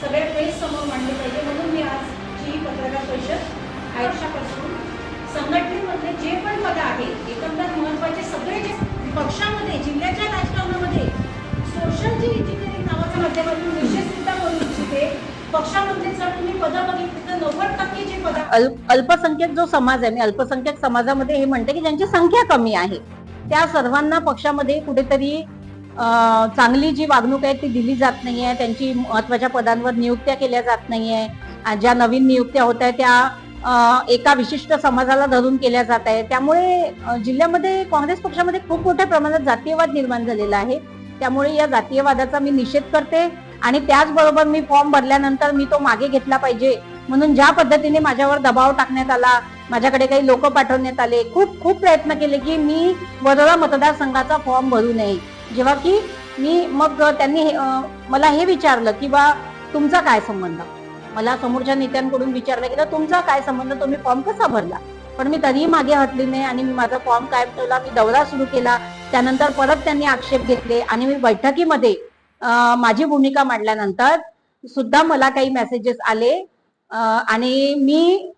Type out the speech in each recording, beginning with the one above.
सगळ्या फेस समोर मांडले पाहिजे. म्हणून मी आज जी पत्रकार परिषद आयुष्यापासून संघटनेमधले जे पण पद आहेत एकंदर महत्त्वाचे सगळे जे पक्षामध्ये जिल्ह्याच्या राजकारणामध्ये सोशल जी इंजिनिअरिंग नावाच्या माध्यमातून विषय करू इच्छिते पक्षामध्ये जर तुम्ही पदं बघितली तर नव्वद टक्के जे पद अल्प अल्पसंख्याक जो समाज आहे मी अल्पसंख्याक समाजामध्ये हे म्हणते की ज्यांची संख्या कमी आहे त्या सर्वांना पक्षामध्ये कुठेतरी चांगली जी वागणूक आहे ती दिली जात नाही आहे त्यांची महत्त्वाच्या पदांवर नियुक्त्या केल्या जात नाही आहे ज्या नवीन नियुक्त्या होत आहेत त्या एका विशिष्ट समाजाला धरून केल्या जात आहे त्यामुळे जिल्ह्यामध्ये काँग्रेस पक्षामध्ये खूप मोठ्या प्रमाणात जातीयवाद निर्माण झालेला आहे. त्यामुळे या जातीयवादाचा मी निषेध करते आणि त्याचबरोबर मी फॉर्म भरल्यानंतर मी तो मागे घेतला पाहिजे. म्हणून ज्या पद्धतीने माझ्यावर दबाव टाकण्यात आला माझ्याकडे काही लोक पाठवण्यात आले खूप खूप प्रयत्न केले की मी वडोदरा मतदारसंघाचा फॉर्म भरू नये. जेव्हा की मी मग त्यांनी हे- मला हे विचारलं की बा तुमचा काय संबंध? मला समोरच्या नेत्यांकडून विचारलं की तुमचा काय संबंध? तुम्ही फॉर्म कसा भरला? पण मी तरीही मागे हटली नाही आणि मी माझा फॉर्म कायम ठेवला? मी दौरा सुरू केला. त्यानंतर परत त्यांनी आक्षेप घेतले आणि मी बैठकीमध्ये माझी भूमिका मांडल्यानंतर सुद्धा मला काही मेसेजेस आले. आणि मी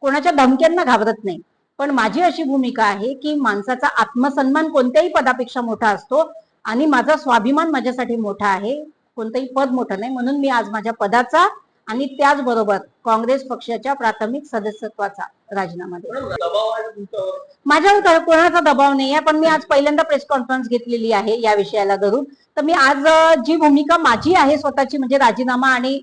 कोणाच्या धमक्यांना घाबरत नाही. पण माझी अशी भूमिका आहे की माणसाचा आत्मसन्मान कोणत्याही पदापेक्षा मोठा असतो आणि माझा स्वाभिमान माझ्यासाठी मोठा आहे. कोणतंही पद मोठं नाही. म्हणून मी आज माझ्या पदाचा आणि त्याचबरोबर काँग्रेस पक्षाच्या प्राथमिक सदस्यत्वाचा राजीनामा माझ्यावर कोणाचा दबाव नाही आहे पण मी आज पहिल्यांदा प्रेस कॉन्फरन्स घेतलेली आहे या विषयाला धरून. तर मी आज जी भूमिका माझी आहे स्वतःची म्हणजे राजीनामा आणि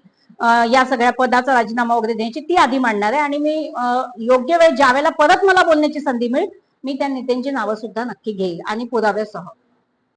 या सगळ्या पदाचा राजीनामा वगैरे द्यायची ती आधी मांडणार आहे. आणि मी अ, योग्य वेळ ज्या वेळेला परत मला बोलण्याची संधी मिळेल मी त्या नेत्यांची नावं सुद्धा नक्की घेईल आणि पुराव्यासह.